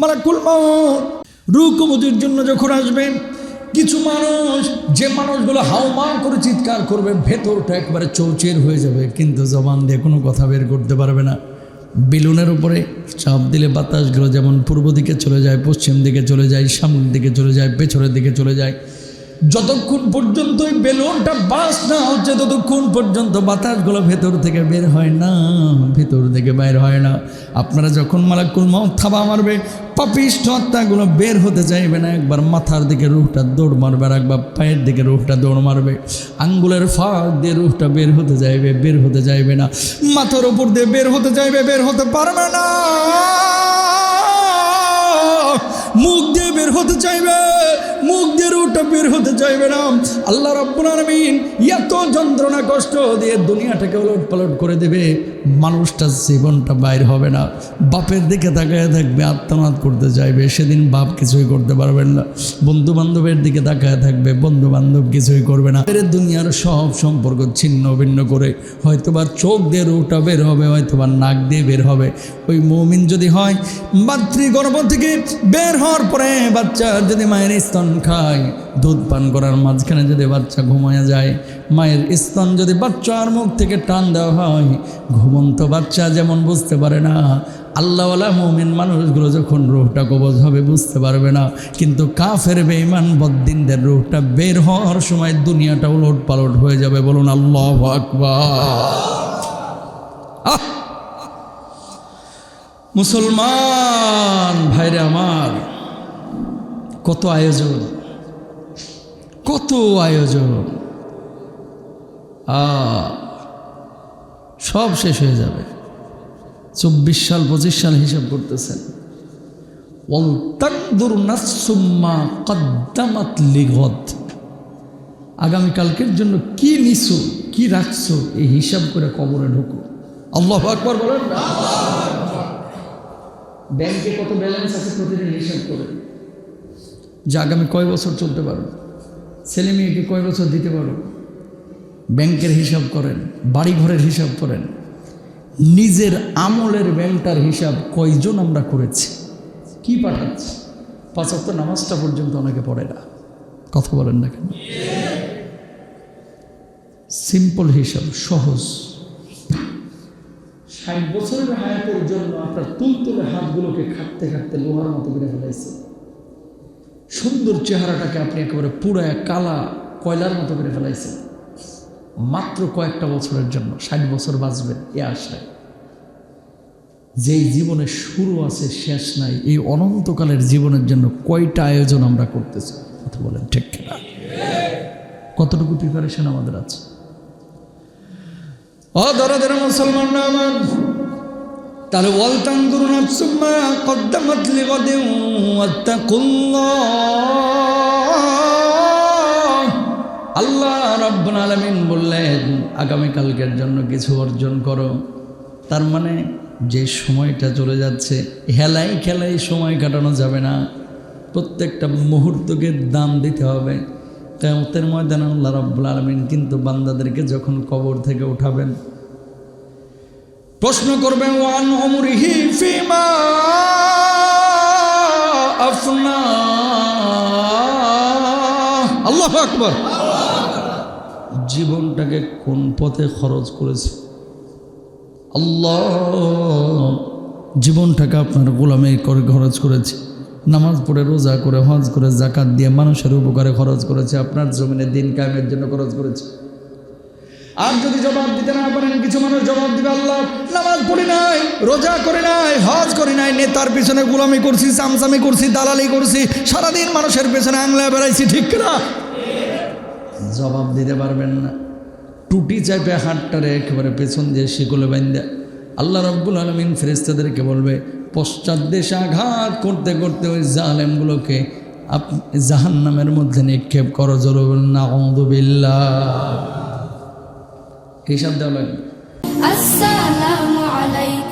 মালাকুল মাউত। কবজের জন্য যখন আসবেন কিছু মানুষ, যে মানুষগুলো হাওমাও করে চিৎকার করবে, ভেতরটা একবারে চৌচের হয়ে যাবে, কিন্তু জবান দিয়ে কোনো কথা বের করতে পারবে না। বেলুনের উপরে চাপ দিলে বাতাসগুলো যেমন পূর্ব দিকে চলে যায়, পশ্চিম দিকে চলে যায়, সামনের দিকে চলে যায়, পেছনের দিকে চলে যায়। যতক্ষণ পর্যন্ত ওই বেলুনটা বাস না হচ্ছে, ততক্ষণ পর্যন্ত বাতাসগুলো ভেতর থেকে বের হয় না, ভেতর থেকে বের হয় না। আপনারা যখন মালাকুল মাউত থাবা মারবে, পাপিষ্ঠ আত্মাগুলো বের হতে চাইবে না। একবার মাথার দিকে রুহটা দৌড় মারবে আর একবার পায়ের দিকে রুহটা দৌড় মারবে। আঙ্গুলের ফাঁক দিয়ে রুহটা বের হতে যাইবে বের হতে যাইবে না। মাথার উপর দিয়ে বের হতে চাইবে, বের হতে পারবে না। মুখ দিয়ে বের হতে চাইবে। বের হতে চাইবে না। আল্লাহ রব্বুল এত যন্ত্রণা, কষ্ট দিয়ে দুনিয়াটাকে ওলট পালট করে দেবে। মানুষটার জীবনটা বাইর হবে না। বাপের দিকে তাকায় থাকবে, আত্মনাদ করতে চাইবে। সেদিন বাপ কিছুই করতে পারবেন না। বন্ধু বান্ধবের দিকে তাকায় থাকবে বন্ধু বান্ধব কিছুই করবে না। এর দুনিয়ার সব সম্পর্ক ছিন্ন ভিন্ন করে। হয়তোবা চোখ দিয়ে রুটা বের হবে, হয়তোবা নাক দিয়ে বের হবে। ওই মৌমিন যদি হয়, মাতৃগর্ভ থেকে বের হওয়ার পরে বাচ্চা যদি মায়ের স্তন খায় দুধ পান করার মাঝখানে যদি বাচ্চা ঘুমায় যায়, মায়ের স্তন যদি বাচ্চার মুখ থেকে টান দেওয়া হয়, ঘুমন্ত বাচ্চা যেমন বুঝতে পারে না, আল্লাহওয়ালা মমিন মানুষগুলো যখন রোহটা কবজ হবে বুঝতে পারবে না। কিন্তু কাফের বেঈমান বদ্দিনদের রোহটা বের হওয়ার সময় দুনিয়াটা উলট পালট হয়ে যাবে বলুন আল্লাহ মুসলমান ভাইরে আমার, কত আয়োজন। কত আয়োজন? সব শেষ হয়ে যাবে। চব্বিশ সাল, পঁচিশ সাল হিসাব করতেছেন। ওয়ালতাকদুর নাসুম্মা কদ্দামাত আগামীকালকের জন্য কি নিছো, কি রাখছো, এই হিসাব করে কবরে ঢুকো। আল্লাহ আকবর বলেন ব্যাংকে কত ব্যালেন্স আছে প্রতিদিন হিসাব করে। যে আগামী কয় বছর চলতে পারো ছেলে মেয়েকে কয় বছর দিতে পারো? ব্যাংকের হিসাব করেন বাড়ি ঘরের হিসাব করেন। নিজের আমলের ব্যাংকটার হিসাব কয়জন আমরা করেছি? কি পাঠাচ্ছি? পাঁচাত্তর নামাজটা পর্যন্ত অনেকে পড়ে না। কথা বলেন না কেন? সিম্পল হিসাব, সহজ। ষাট বছরের হায়াতের জন্য আপনার তুলতুলে হাতগুলোকে খাটতে খাটতে লোহার মতো করে ফেলাইছে। সুন্দর চেহারাটাকে আপনি একেবারে পুরায় কালা কয়লার মতো করে ফেলাইছেন। মাত্র কয়েকটা বছরের জন্য, ষাট বছর বাঁচবে, এ আশায়। যেই জীবনে শুরু আছে, শেষ নাই, এই অনন্তকালের জীবনের জন্য কয়টা আয়োজন আমরা করতেছি, কথা বলেন ঠিক কিনা? কতটুকু প্রিপারেশন আমাদের আছে? ও দরদের মুসলমান আমার তাহলে ওয়ালতান করুন সুম্মা কদ্দামাত লিগাদিন ওয়াত্তাকুল্লাহ। আল্লাহ রব্বুল আলামিন বললেন, আগামীকালকের জন্য কিছু অর্জন করো। তার মানে যে সময়টা চলে যাচ্ছে, হেলাই খেলাই সময় কাটানো যাবে না। প্রত্যেকটা মুহূর্তকে দাম দিতে হবে। কেমতের ময়দান আল্লাহ রব্বুল আলমিন কিন্তু বান্দাদেরকে যখন কবর থেকে উঠাবেন প্রশ্ন করবেন, ওয়ান অমরিহি ফিমা আফনা আল্লাহ আকবর। জীবনটাকে কোন পথে খরচ করেছে? আল্লাহ, জীবনটাকে আপনার গোলামে করে খরচ করেছে। নামাজ পড়ে, রোজা করে, হজ করে জাকাত দিয়ে মানুষের উপকারে খরচ করেছে। আপনার জমিনে দিন কায়েমের জন্য খরচ করেছে। আর যদি জবাব দিতে না পারেন, কিছু মানুষ জবাব দিবে, আল্লাহ, নামাজ পড়ি নাই, রোজা করি নাই, হজ করি নাই, নেতার পিছনে গোলামি করছি চামচামি করছি, দালালি করছি, সারাদিন মানুষের পেছনে আংলায় বেড়াইছি, ঠিক না জবাব দিতে পারবেন না। টুটি চাইপে হাতটারে একেবারে পেছন দিয়ে শিকলে বাইন্দা আল্লাহ রব্বুল আলমিন ফেরেস্তাদেরকে বলবে, পশ্চাৎ দেশে আঘাত করতে করতে ওই জাহালেমগুলোকে আপনি জাহান নামের মধ্যে নিক্ষেপ করো জরুল না هشام دولة السلام عليكم.